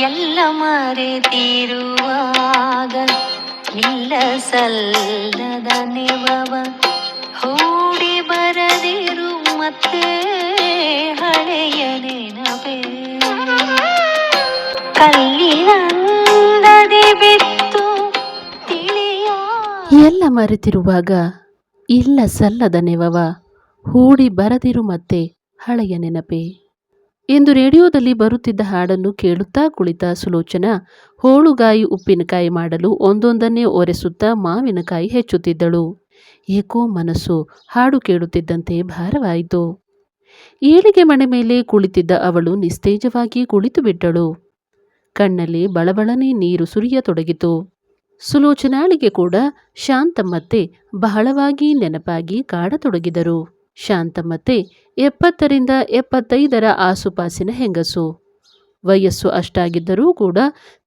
ಎಲ್ಲ ಮರೆತಿರುವಾಗ ಇಲ್ಲ ಸಲ್ಲದ ನೆವವ ಹೂಡಿ ಬರದಿರು ಮತ್ತೆ ಹಳೆಯ ನೆನಪೇ. ಕಲ್ಲಿನಂದದಿ ಬಿತ್ತು ತಿಳಿಯ. ಎಲ್ಲ ಮರೆತಿರುವಾಗ ಇಲ್ಲ ಸಲ್ಲದ ನೆವವ ಹೂಡಿ ಬರದಿರು ಮತ್ತೆ ಹಳೆಯ ನೆನಪೆ. ಎಂದು ರೇಡಿಯೋದಲ್ಲಿ ಬರುತ್ತಿದ್ದ ಹಾಡನ್ನು ಕೇಳುತ್ತಾ ಕುಳಿತ ಸುಲೋಚನಾ, ಹೋಳುಗಾಯಿ ಉಪ್ಪಿನಕಾಯಿ ಮಾಡಲು ಒಂದೊಂದನ್ನೇ ಒರೆಸುತ್ತಾ ಮಾವಿನಕಾಯಿ ಹೆಚ್ಚುತ್ತಿದ್ದಳು. ಏಕೋ ಮನಸ್ಸು, ಹಾಡು ಕೇಳುತ್ತಿದ್ದಂತೆ ಭಾರವಾಯಿತು. ಏಳಿಗೆ ಮನೆ ಮೇಲೆ ಕುಳಿತಿದ್ದ ಅವಳು ನಿಸ್ತೇಜವಾಗಿ ಕುಳಿತು ಬಿಟ್ಟಳು. ಕಣ್ಣಲ್ಲಿ ಬಳಬಳನೆ ನೀರು ಸುರಿಯತೊಡಗಿತು ಸುಲೋಚನಾಳಿಗೆ ಕೂಡ ಶಾಂತಮ್ಮತ್ತೆ ಬಹಳವಾಗಿ ನೆನಪಾಗಿ ಕಾಡತೊಡಗಿದರು. ಶಾಂತಮ್ಮತ್ತೆ ಎಪ್ಪತ್ತರಿಂದ ಎಪ್ಪತ್ತೈದರ ಆಸುಪಾಸಿನ ಹೆಂಗಸು. ವಯಸ್ಸು ಅಷ್ಟಾಗಿದ್ದರೂ ಕೂಡ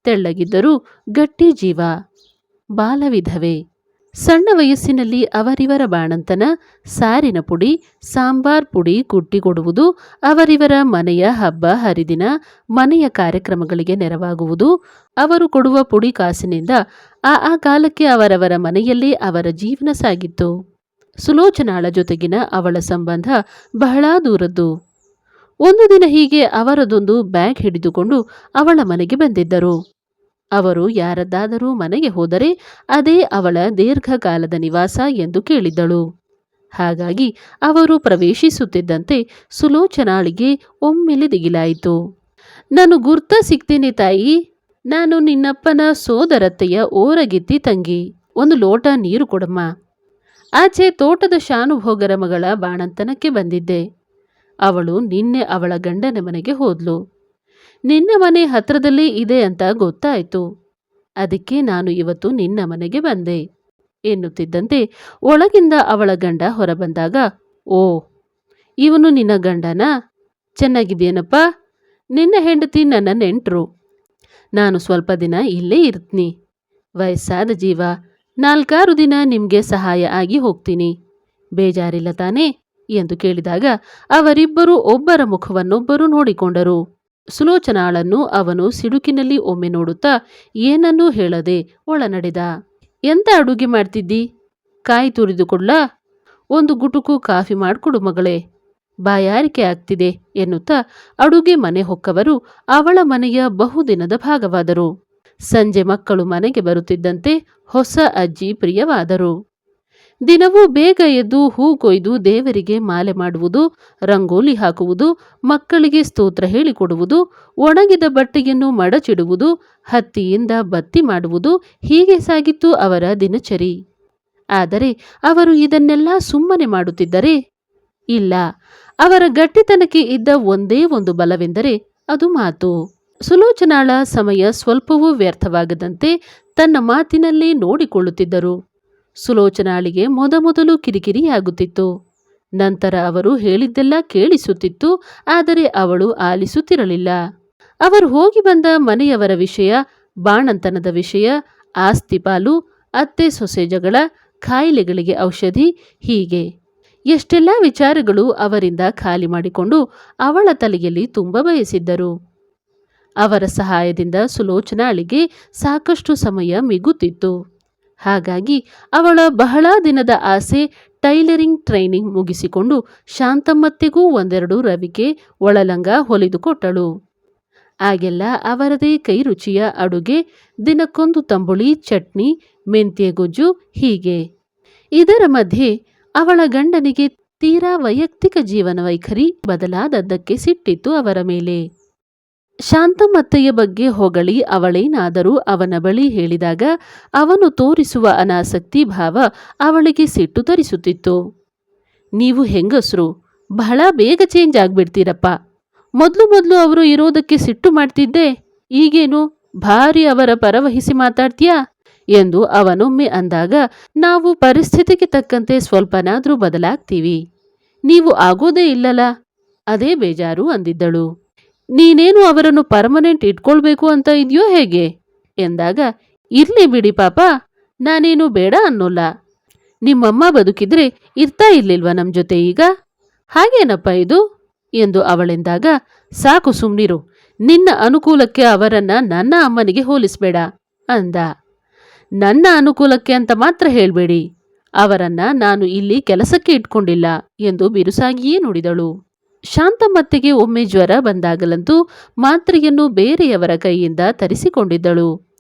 ತೆಳ್ಳಗಿದ್ದರೂ ಗಟ್ಟಿ ಜೀವ. ಬಾಲವಿಧವೆ. ಸಣ್ಣ ವಯಸ್ಸಿನಲ್ಲಿ ಅವರಿವರ ಬಾಣಂತನ, ಸಾರಿನ ಪುಡಿ, ಸಾಂಬಾರ್ ಪುಡಿ ಕುಟ್ಟಿಕೊಡುವುದು, ಅವರಿವರ ಮನೆಯ ಹಬ್ಬ, ಹರಿದಿನ, ಮನೆಯ ಕಾರ್ಯಕ್ರಮಗಳಿಗೆ ನೆರವಾಗುವುದು, ಅವರು ಕೊಡುವ ಪುಡಿ ಕಾಸಿನಿಂದ ಆ ಆ ಕಾಲಕ್ಕೆ ಅವರವರ ಮನೆಯಲ್ಲೇ ಅವರ ಜೀವನ ಸಾಗಿತ್ತು. ಸುಲೋಚನಾಳ ಜೊತೆಗಿನ ಅವಳ ಸಂಬಂಧ ಬಹಳ ದೂರದ್ದು. ಒಂದು ದಿನ ಹೀಗೆ ಅವರದೊಂದು ಬ್ಯಾಗ್ ಹಿಡಿದುಕೊಂಡು ಅವಳ ಮನೆಗೆ ಬಂದಿದ್ದರು. ಅವರು ಯಾರದ್ದಾದರೂ ಮನೆಗೆ ಹೋದರೆ ಅದೇ ಅವಳ ದೀರ್ಘಕಾಲದ ನಿವಾಸ ಎಂದು ಕೇಳಿದ್ದಳು. ಹಾಗಾಗಿ ಅವರು ಪ್ರವೇಶಿಸುತ್ತಿದ್ದಂತೆ ಸುಲೋಚನಾಳಿಗೆ ಒಮ್ಮೆಲೆ ದಿಗಿಲಾಯಿತು. ನಾನು ಗುರ್ತ ಸಿಗ್ತೇನೆ ತಾಯಿ. ನಾನು ನಿನ್ನಪ್ಪನ ಸೋದರತ್ತೆಯ ಓರಗಿತ್ತಿ ತಂಗಿ. ಒಂದು ಲೋಟ ನೀರು ಕೊಡಮ್ಮ. ಆಚೆ ತೋಟದ ಶಾನುಭೋಗರ ಮಗಳ ಬಾಣಂತನಕ್ಕೆ ಬಂದಿದ್ದೆ. ಅವಳು ನಿನ್ನೆ ಅವಳ ಗಂಡನ ಮನೆಗೆ ಹೋದ್ಲು. ನಿನ್ನ ಮನೆ ಹತ್ರದಲ್ಲಿ ಇದೆ ಅಂತ ಗೊತ್ತಾಯಿತು. ಅದಕ್ಕೆ ನಾನು ಇವತ್ತು ನಿನ್ನ ಮನೆಗೆ ಬಂದೆ ಎನ್ನುತ್ತಿದ್ದಂತೆ ಒಳಗಿಂದ ಅವಳ ಗಂಡ ಹೊರಬಂದಾಗ, ಓ, ಇವನು ನಿನ್ನ ಗಂಡನಾ? ಚೆನ್ನಾಗಿದೆಯೇನಪ್ಪ ನಿನ್ನ ಹೆಂಡತಿ ನನ್ನ ನೆಂಟರು. ನಾನು ಸ್ವಲ್ಪ ದಿನ ಇಲ್ಲೇ ಇರ್ತೀನಿ. ವಯಸ್ಸಾದ ಜೀವ. ನಾಲ್ಕಾರು ದಿನ ನಿಮಗೆ ಸಹಾಯ ಆಗಿ ಹೋಗ್ತೀನಿ. ಬೇಜಾರಿಲ್ಲ ತಾನೇ? ಎಂದು ಕೇಳಿದಾಗ ಅವರಿಬ್ಬರು ಒಬ್ಬರ ಮುಖವನ್ನೊಬ್ಬರು ನೋಡಿಕೊಂಡರು. ಸುಲೋಚನಾಳನ್ನು ಅವನು ಸಿಡುಕಿನಲ್ಲಿ ಒಮ್ಮೆ ನೋಡುತ್ತಾ, ಏನನ್ನೂ ಹೇಳದೆ ಒಳನಡೆದ. ಎಂತ ಅಡುಗೆ ಮಾಡ್ತಿದ್ದಿ? ಕಾಯಿ ತುರಿದುಕೊಳ್ಳ ಒಂದು ಗುಟುಕು ಕಾಫಿ ಮಾಡಿಕೊಡು ಮಗಳೇ. ಬಾಯಾರಿಕೆ ಆಗ್ತಿದೆ ಎನ್ನುತ್ತಾ ಅಡುಗೆ ಮನೆ ಹೊಕ್ಕವರು ಅವಳ ಮನೆಯ ಬಹುದಿನದ ಭಾಗವಾದರು. ಸಂಜೆ ಮಕ್ಕಳು ಮನೆಗೆ ಬರುತ್ತಿದ್ದಂತೆ ಹೊಸ ಅಜ್ಜಿ ಪ್ರಿಯವಾದರು. ದಿನವೂ ಬೇಗ ಎದ್ದು ಹೂ ಕೊಯ್ದು ದೇವರಿಗೆ ಮಾಲೆ ಮಾಡುವುದು, ರಂಗೋಲಿ ಹಾಕುವುದು, ಮಕ್ಕಳಿಗೆ ಸ್ತೋತ್ರ ಹೇಳಿಕೊಡುವುದು, ಒಣಗಿದ ಬಟ್ಟೆಯನ್ನು ಮಡಚಿಡುವುದು, ಹತ್ತಿಯಿಂದ ಬತ್ತಿ ಮಾಡುವುದು ಹೀಗೆ ಸಾಗಿತ್ತು ಅವರ ದಿನಚರಿ. ಆದರೆ ಅವರು ಇದನ್ನೆಲ್ಲ ಸುಮ್ಮನೆ ಮಾಡುತ್ತಿದ್ದರೆ? ಇಲ್ಲ, ಅವರ ಗಟ್ಟಿತನಕ್ಕೆ ಇದ್ದ ಒಂದೇ ಒಂದು ಬಲವೆಂದರೆ ಅದು ಮಾತು. ಸುಲೋಚನಾಳ ಸಮಯ ಸ್ವಲ್ಪವೂ ವ್ಯರ್ಥವಾಗದಂತೆ ತನ್ನ ಮಾತಿನಲ್ಲಿ ನೋಡಿಕೊಳ್ಳುತ್ತಿದ್ದರು. ಸುಲೋಚನಾಳಿಗೆ ಮೊದಮೊದಲು ಕಿರಿಕಿರಿಯಾಗುತ್ತಿತ್ತು. ನಂತರ ಅವರು ಹೇಳಿದ್ದೆಲ್ಲ ಕೇಳಿಸುತ್ತಿತ್ತು, ಆದರೆ ಅವಳು ಆಲಿಸುತ್ತಿರಲಿಲ್ಲ. ಅವರು ಹೋಗಿ ಬಂದ ಮನೆಯವರ ವಿಷಯ, ಬಾಣಂತನದ ವಿಷಯ, ಆಸ್ತಿ ಪಾಲು, ಅತ್ತೆ ಸೊಸೆ ಜಗಳ ಕಾಯಿಲೆಗಳಿಗೆ ಔಷಧಿ, ಹೀಗೆ. ಎಷ್ಟೆಲ್ಲ ವಿಚಾರಗಳು ಅವರಿಂದ ಖಾಲಿ ಮಾಡಿಕೊಂಡು ಅವಳ ತಲೆಯಲ್ಲಿ ತುಂಬ ಬಯಸಿದ್ದರು ಅವರ ಸಹಾಯದಿಂದ ಸುಲೋಚನಾಳಿಗೆ ಸಾಕಷ್ಟು ಸಮಯ ಮಿಗುತ್ತಿತ್ತು. ಹಾಗಾಗಿ ಅವಳ ಬಹಳ ದಿನದ ಆಸೆ ಟೈಲರಿಂಗ್ ಟ್ರೈನಿಂಗ್ ಮುಗಿಸಿಕೊಂಡು ಶಾಂತಮ್ಮತ್ತೆಗೂ ಒಂದೆರಡು ರವಿಕೆ ಒಳಲಂಗ ಹೊಲಿದುಕೊಟ್ಟಳು. ಆಗೆಲ್ಲ ಅವರದೇ ಕೈ ರುಚಿಯ ಅಡುಗೆ, ದಿನಕ್ಕೊಂದು ತಂಬುಳಿ, ಚಟ್ನಿ, ಮೆಂತ್ಯ ಗೊಜ್ಜು ಹೀಗೆ. ಇದರ ಮಧ್ಯೆ ಅವಳ ಗಂಡನಿಗೆ ತೀರಾ ವೈಯಕ್ತಿಕ ಜೀವನ ವೈಖರಿ ಬದಲಾದದ್ದಕ್ಕೆ ಸಿಟ್ಟಿತ್ತು ಅವರ ಮೇಲೆ. ಶಾಂತಮ್ಮತ್ತೆಯ ಬಗ್ಗೆ ಹೊಗಳಿ ಅವಳೇನಾದರೂ ಅವನ ಬಳಿ ಹೇಳಿದಾಗ ಅವನು ತೋರಿಸುವ ಅನಾಸಕ್ತಿ ಭಾವ ಅವಳಿಗೆ ಸಿಟ್ಟು ತರಿಸುತ್ತಿತ್ತು. ನೀವು ಹೆಂಗಸರು? ಬಹಳ ಬೇಗ ಚೇಂಜ್ ಆಗ್ಬಿಡ್ತೀರಪ್ಪ. ಮೊದಲು ಮೊದಲು ಅವರು ಇರೋದಕ್ಕೆ ಸಿಟ್ಟು ಮಾಡ್ತಿದ್ದೆ. ಈಗೇನು? ಭಾರಿ ಅವರ ಪರವಹಿಸಿ ಮಾತಾಡ್ತೀಯಾ? ಎಂದು ಅವನೊಮ್ಮೆ ಅಂದಾಗ, ನಾವು ಪರಿಸ್ಥಿತಿಗೆ ತಕ್ಕಂತೆ ಸ್ವಲ್ಪನಾದರೂ ಬದಲಾಗ್ತೀವಿ. ನೀವು ಆಗೋದೇ ಇಲ್ಲಲ್ಲ ಅದೇ ಬೇಜಾರು ಅಂದಿದ್ದಳು. ನೀನೇನು ಅವರನ್ನು ಪರ್ಮನೆಂಟ್ ಇಟ್ಕೊಳ್ಬೇಕು ಅಂತ ಇದೆಯೋ ಹೇಗೆ? ಎಂದಾಗ, ಇರ್ಲಿ ಬಿಡಿ ಪಾಪ, ನಾನೇನು ಬೇಡ ಅನ್ನೋಲ್ಲ. ನಿಮ್ಮಮ್ಮ ಬದುಕಿದ್ರೆ ಇರ್ತಾ ಇರ್ಲಿಲ್ವಾ ನಮ್ಮ ಜೊತೆ ಈಗ? ಹಾಗೇನಪ್ಪ ಇದು? ಎಂದು ಅವಳೆಂದಾಗ, ಸಾಕು ಸುಮ್ನಿರು, ನಿನ್ನ ಅನುಕೂಲಕ್ಕೆ ಅವರನ್ನ ನನ್ನ ಅಮ್ಮನಿಗೆ ಹೋಲಿಸ್ಬೇಡ ಅಂದ. ನನ್ನ ಅನುಕೂಲಕ್ಕೆ ಅಂತ ಮಾತ್ರ ಹೇಳಬೇಡಿ, ಅವರನ್ನ ನಾನು ಇಲ್ಲಿ ಕೆಲಸಕ್ಕೆ ಇಟ್ಕೊಂಡಿಲ್ಲ ಎಂದು ಬಿರುಸಾಗಿಯೇ ನುಡಿದಳು. ಶಾಂತಮ್ಮತ್ತಿಗೆ ಒಮ್ಮೆ ಜ್ವರ ಬಂದಾಗಲಂತೂ ಮಾತ್ರೆಯನ್ನು ಬೇರೆಯವರ ಕೈಯಿಂದ ತರಿಸಿಕೊಂಡಿದ್ದಳು.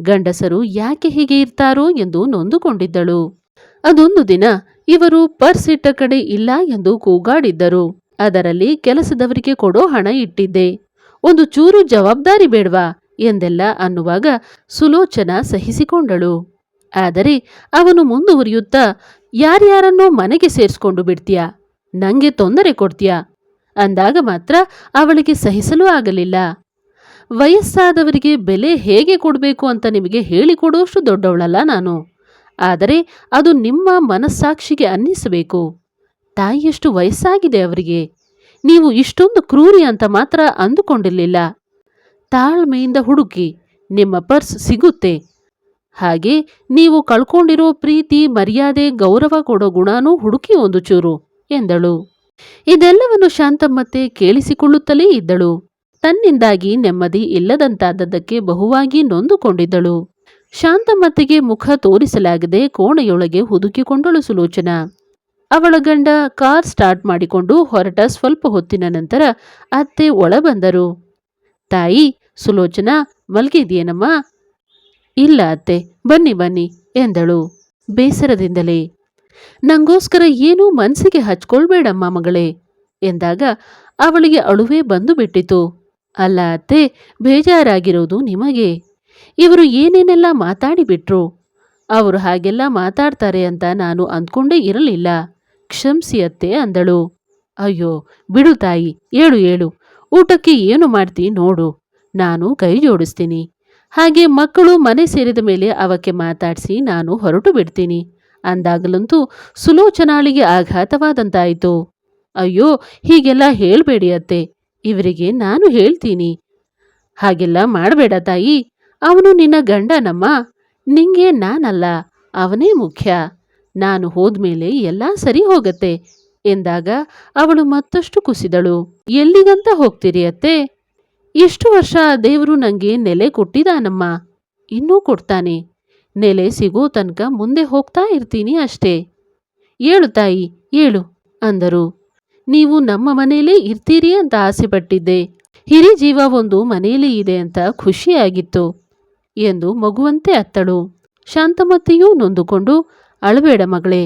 ಗಂಡಸರು ಯಾಕೆ ಹೀಗೆ ಇರ್ತಾರೋ ಎಂದು ನೊಂದುಕೊಂಡಿದ್ದಳು. ಅದೊಂದು ದಿನ ಇವರು ಪರ್ಸ್ ಇಟ್ಟ ಕಡೆ ಇಲ್ಲ ಎಂದು ಕೂಗಾಡಿದ್ದರು. ಅದರಲ್ಲಿ ಕೆಲಸದವರಿಗೆ ಕೊಡೋ ಹಣ ಇಟ್ಟಿದ್ದೆ. ಒಂದು ಚೂರು ಜವಾಬ್ದಾರಿ ಬೇಡ್ವಾ ಎಂದೆಲ್ಲ ಅನ್ನುವಾಗ ಸುಲೋಚನ ಸಹಿಸಿಕೊಂಡಳು. ಆದರೆ ಅವನು ಮುಂದುವರಿಯುತ್ತಾ, ಯಾರ್ಯಾರನ್ನೋ ಮನೆಗೆ ಸೇರಿಸ್ಕೊಂಡು ಬಿಡ್ತೀಯಾ? ನಂಗೆ ತೊಂದರೆ ಕೊಡ್ತೀಯಾ? ಅಂದಾಗ ಮಾತ್ರ ಅವಳಿಗೆ ಸಹಿಸಲು ಆಗಲಿಲ್ಲ. ವಯಸ್ಸಾದವರಿಗೆ ಬೆಲೆ ಹೇಗೆ ಕೊಡಬೇಕು ಅಂತ ನಿಮಗೆ ಹೇಳಿಕೊಡುವಷ್ಟು ದೊಡ್ಡವಳಲ್ಲ ನಾನು. ಆದರೆ ಅದು ನಿಮ್ಮ ಮನಸ್ಸಾಕ್ಷಿಗೆ ಅನ್ನಿಸಬೇಕು. ತಾಯಿಯಷ್ಟು ವಯಸ್ಸಾಗಿದೆ ಅವರಿಗೆ. ನೀವು ಇಷ್ಟೊಂದು ಕ್ರೂರಿ ಅಂತ ಮಾತ್ರ ಅಂದುಕೊಂಡಿರಲಿಲ್ಲ. ತಾಳ್ಮೆಯಿಂದ ಹುಡುಕಿ, ನಿಮ್ಮ ಪರ್ಸ್ ಸಿಗುತ್ತೆ. ಹಾಗೆ ನೀವು ಕಳ್ಕೊಂಡಿರೋ ಪ್ರೀತಿ, ಮರ್ಯಾದೆ, ಗೌರವ ಕೊಡೋ ಗುಣನೂ ಹುಡುಕಿ ಒಂದು ಚೂರು, ಎಂದಳು. ಇದೆಲ್ಲವನ್ನು ಶಾಂತಮ್ಮತ್ತೆ ಕೇಳಿಸಿಕೊಳ್ಳುತ್ತಲೇ ಇದ್ದಳು. ತನ್ನಿಂದಾಗಿ ನೆಮ್ಮದಿ ಇಲ್ಲದಂತಾದದ್ದಕ್ಕೆ ಬಹುವಾಗಿ ನೊಂದುಕೊಂಡಿದ್ದಳು. ಶಾಂತಮ್ಮತ್ತೆಗೆ ಮುಖ ತೋರಿಸಲಾಗದೆ ಕೋಣೆಯೊಳಗೆ ಹುದುಕಿಕೊಂಡಳು ಸುಲೋಚನ. ಅವಳ ಗಂಡ ಕಾರ್ ಸ್ಟಾರ್ಟ್ ಮಾಡಿಕೊಂಡು ಹೊರಟ ಸ್ವಲ್ಪ ಹೊತ್ತಿನ ನಂತರ ಅತ್ತೆ ಒಳ ಬಂದರು ತಾಯಿ, ಸುಲೋಚನಾ, ಮಲ್ಗಿದೆಯೇನಮ್ಮ? ಇಲ್ಲ ಅತ್ತೆ, ಬನ್ನಿ ಬನ್ನಿ, ಎಂದಳು. ಬೇಸರದಿಂದಲೇ ನಂಗೋಸ್ಕರ ಏನೂ ಮನಸ್ಸಿಗೆ ಹಚ್ಕೊಳ್ಬೇಡಮ್ಮ ಮಗಳೇ ಎಂದಾಗ ಅವಳಿಗೆ ಅಳುವೇ ಬಂದು ಬಿಟ್ಟಿತು. ಅಲ್ಲ ಅತ್ತೆ, ಬೇಜಾರಾಗಿರೋದು ನಿಮಗೆ. ಇವರು ಏನೇನೆಲ್ಲ ಮಾತಾಡಿಬಿಟ್ರು? ಅವರು ಹಾಗೆಲ್ಲ ಮಾತಾಡ್ತಾರೆ ಅಂತ ನಾನು ಅಂದ್ಕೊಂಡೇ ಇರಲಿಲ್ಲ. ಕ್ಷಮಿಸಿ ಅತ್ತೆ ಅಂದಳು. ಅಯ್ಯೋ, ಬಿಡು ತಾಯಿ, ಏಳು ಏಳು. ಊಟಕ್ಕೆ ಏನು ಮಾಡ್ತಿ ನೋಡು. ನಾನು ಕೈ ಜೋಡಿಸ್ತೀನಿ. ಹಾಗೆ ಮಕ್ಕಳು ಮನೆ ಸೇರಿದ ಮೇಲೆ ಅವಕ್ಕೆ ಮಾತಾಡಿಸಿ ನಾನು ಹೊರಟು ಬಿಡ್ತೀನಿ. ಅಂದಾಗಲಂತೂ ಸುಲೋಚನಾಳಿಗೆ ಆಘಾತವಾದಂತಾಯಿತು. ಅಯ್ಯೋ, ಹೀಗೆಲ್ಲ ಹೇಳಬೇಡಿ ಅತ್ತೆ, ಇವರಿಗೆ ನಾನು ಹೇಳ್ತೀನಿ. ಹಾಗೆಲ್ಲ ಮಾಡಬೇಡ ತಾಯಿ, ಅವನು ನಿನ್ನ ಗಂಡನಮ್ಮ, ನಿಂಗೆ ನಾನಲ್ಲ, ಅವನೇ ಮುಖ್ಯ. ನಾನು ಹೋದ್ಮೇಲೆ ಎಲ್ಲ ಸರಿ ಹೋಗತ್ತೆ, ಎಂದಾಗ ಅವಳು ಮತ್ತಷ್ಟು ಕುಸಿದಳು. ಎಲ್ಲಿಗಂತ ಹೋಗ್ತೀರಿ ಅತ್ತೆ? ಎಷ್ಟು ವರ್ಷ ದೇವರು ನಂಗೆ ನೆಲೆ ಕೊಟ್ಟಿದಾನಮ್ಮ ಇನ್ನೂ ಕೊಡ್ತಾನೆ. ನೆಲೆ ಸಿಗೋ ತನಕ ಮುಂದೆ ಹೋಗ್ತಾ ಇರ್ತೀನಿ ಅಷ್ಟೇ. ಏಳು ತಾಯಿ, ಏಳು, ಅಂದರು. ನೀವು ನಮ್ಮ ಮನೆಯಲ್ಲೇ ಇರ್ತೀರಿ ಅಂತ ಆಸೆ ಪಟ್ಟಿದ್ದೆ ಹಿರಿ ಜೀವ ಒಂದು ಮನೆಯಲ್ಲಿ ಇದೆ ಅಂತ ಖುಷಿಯಾಗಿತ್ತು ಎಂದು ಮಗುವಂತೆ ಅತ್ತಳು. ಶಾಂತಮತಿಯೂ ನೊಂದುಕೊಂಡು, ಅಳಬೇಡ ಮಗಳೇ,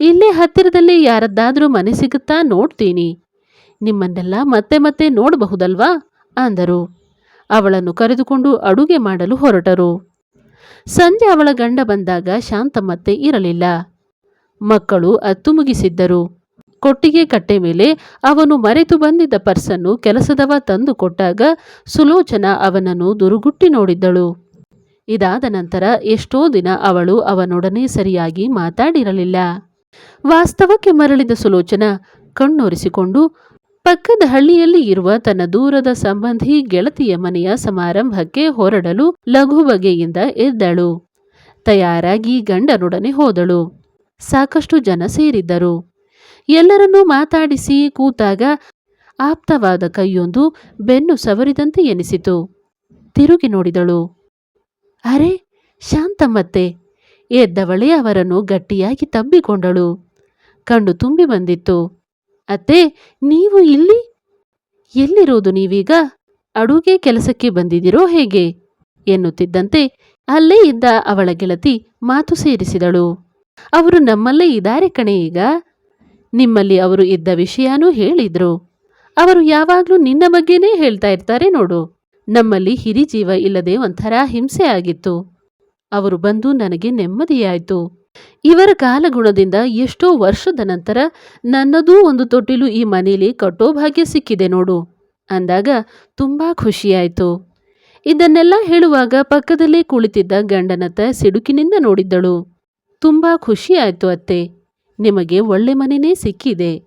ಇಲ್ಲೇ ಹತ್ತಿರದಲ್ಲಿ ಯಾರದ್ದಾದರೂ ಮನೆ ಸಿಗುತ್ತಾ ನೋಡ್ತೀನಿ. ನಿಮ್ಮನ್ನೆಲ್ಲ ಮತ್ತೆ ಮತ್ತೆ ನೋಡಬಹುದಲ್ವಾ? ಅಂದರು. ಅವಳನ್ನು ಕರೆದುಕೊಂಡು ಅಡುಗೆ ಮಾಡಲು ಹೊರಟರು. ಸಂಜೆ ಅವಳ ಗಂಡ ಬಂದಾಗ ಶಾಂತ ಮತ್ತೆ ಇರಲಿಲ್ಲ. ಮಕ್ಕಳು ಅತ್ತು ಮುಗಿಸಿದ್ದರು ಕೊಟ್ಟಿಗೆ ಕಟ್ಟೆ ಮೇಲೆ ಅವನು ಮರೆತು ಬಂದಿದ್ದ ಪರ್ಸನ್ನು ಕೆಲಸದವ ತಂದು ಕೊಟ್ಟಾಗ ಸುಲೋಚನ ಅವನನ್ನು ದುರುಗುಟ್ಟಿ ನೋಡಿದ್ದಳು. ಇದಾದ ನಂತರ ಎಷ್ಟೋ ದಿನ ಅವಳು ಅವನೊಡನೆ ಸರಿಯಾಗಿ ಮಾತಾಡಿರಲಿಲ್ಲ. ವಾಸ್ತವಕ್ಕೆ ಮರಳಿದ ಸುಲೋಚನ ಕಣ್ಣೊರೆಸಿಕೊಂಡು ಪಕ್ಕದ ಹಳ್ಳಿಯಲ್ಲಿ ಇರುವ ತನ್ನ ದೂರದ ಸಂಬಂಧಿ ಗೆಳತಿಯ ಮನೆಯ ಸಮಾರಂಭಕ್ಕೆ ಹೊರಡಲು ಲಘು ಬಗೆಯಿಂದ ಎದ್ದಳು. ತಯಾರಾಗಿ ಗಂಡನೊಡನೆ ಹೋದಳು. ಸಾಕಷ್ಟು ಜನ ಸೇರಿದ್ದರು. ಎಲ್ಲರನ್ನೂ ಮಾತಾಡಿಸಿ ಕೂತಾಗ ಆಪ್ತವಾದ ಕೈಯೊಂದು ಬೆನ್ನು ಸವರಿದಂತೆ ಎನಿಸಿತು. ತಿರುಗಿ ನೋಡಿದಳು. ಅರೆ, ಶಾಂತಮ್ಮತ್ತೆ! ಎದ್ದವಳೇ ಅವರನ್ನು ಗಟ್ಟಿಯಾಗಿ ತಬ್ಬಿಕೊಂಡಳು ಕಣ್ಣು ತುಂಬಿ ಬಂದಿತ್ತು. ಅತ್ತೆ, ನೀವು ಇಲ್ಲಿ? ಎಲ್ಲಿರೋದು ನೀವೀಗ? ಅಡುಗೆ ಕೆಲಸಕ್ಕೆ ಬಂದಿದ್ದೀರೋ ಹೇಗೆ? ಎನ್ನುತ್ತಿದ್ದಂತೆ ಅಲ್ಲೇ ಇದ್ದ ಅವಳ ಗೆಳತಿ ಮಾತು ಸೇರಿಸಿದಳು. ಅವರು ನಮ್ಮಲ್ಲೇ ಇದ್ದಾರೆ ಕಣೆ ಈಗ. ನಿಮ್ಮಲ್ಲಿ ಅವರು ಇದ್ದ ವಿಷಯನೂ ಹೇಳಿದ್ರು. ಅವರು ಯಾವಾಗಲೂ ನಿನ್ನ ಬಗ್ಗೆನೇ ಹೇಳ್ತಾ ಇರ್ತಾರೆ ನೋಡು. ನಮ್ಮಲ್ಲಿ ಹಿರಿ ಜೀವ ಇಲ್ಲದೆ ಒಂಥರ ಹಿಂಸೆ ಆಗಿತ್ತು. ಅವರು ಬಂದು ನನಗೆ ನೆಮ್ಮದಿಯಾಯಿತು. ಇವರ ಕಾಲಗುಣದಿಂದ ಎಷ್ಟೋ ವರ್ಷದ ನಂತರ ನನ್ನದೂ ಒಂದು ತೊಟ್ಟಿಲು ಈ ಮನೇಲಿ ಕಟ್ಟೋ ಭಾಗ್ಯ ಸಿಕ್ಕಿದೆ ನೋಡು. ಅಂದಾಗ ತುಂಬಾ ಖುಷಿಯಾಯಿತು. ಇದನ್ನೆಲ್ಲ ಹೇಳುವಾಗ ಪಕ್ಕದಲ್ಲೇ ಕುಳಿತಿದ್ದ ಗಂಡನತ್ತ ಸಿಡುಕಿನಿಂದ ನೋಡಿದ್ದಳು. ತುಂಬಾ ಖುಷಿಯಾಯ್ತು ಅತ್ತೆ. ನಿಮಗೆ ಒಳ್ಳೆ ಮನೆನೇ ಸಿಕ್ಕಿದೆ.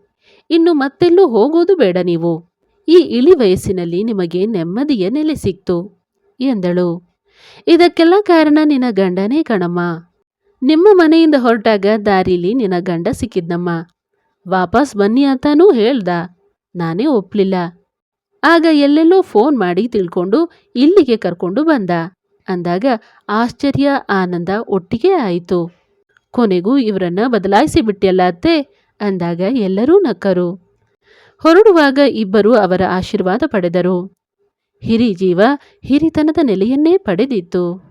ಇನ್ನು ಮತ್ತೆಲ್ಲೂ ಹೋಗೋದು ಬೇಡ ನೀವು. ಈ ಇಳಿ ವಯಸ್ಸಿನಲ್ಲಿ ನಿಮಗೆ ನೆಮ್ಮದಿಯ ನೆಲೆ ಸಿಕ್ತು. ಎಂದಳು. ಇದಕ್ಕೆಲ್ಲ ಕಾರಣ ನಿನ್ನ ಗಂಡನೇ ಕಣಮ್ಮ. ನಿಮ್ಮ ಮನೆಯಿಂದ ಹೊರಟಾಗ ದಾರಿಲಿ ನಿನ್ನ ಗಂಡ ಸಿಕ್ಕಿದ್ನಮ್ಮ. ವಾಪಸ್ ಬನ್ನಿ ಅಂತಾನೂ ಹೇಳ್ದ. ನಾನೇ ಒಪ್ಲಿಲ್ಲ. ಆಗ ಎಲ್ಲೆಲ್ಲೋ ಫೋನ್ ಮಾಡಿ ತಿಳ್ಕೊಂಡು ಇಲ್ಲಿಗೆ ಕರ್ಕೊಂಡು ಬಂದ. ಅಂದಾಗ ಆಶ್ಚರ್ಯ, ಆನಂದ ಒಟ್ಟಿಗೆ ಆಯಿತು. ಕೊನೆಗೂ ಇವರನ್ನ ಬದಲಾಯಿಸಿ ಬಿಟ್ಟಿಯಲ್ಲ ಅತ್ತೆ? ಅಂದಾಗ ಎಲ್ಲರೂ ನಕ್ಕರು. ಹೊರಡುವಾಗ ಇಬ್ಬರು ಅವರ ಆಶೀರ್ವಾದ ಪಡೆದರು. ಹಿರಿ ಜೀವ ಹಿರಿತನದ ನೆಲೆಯನ್ನೇ ಪಡೆದಿತ್ತು.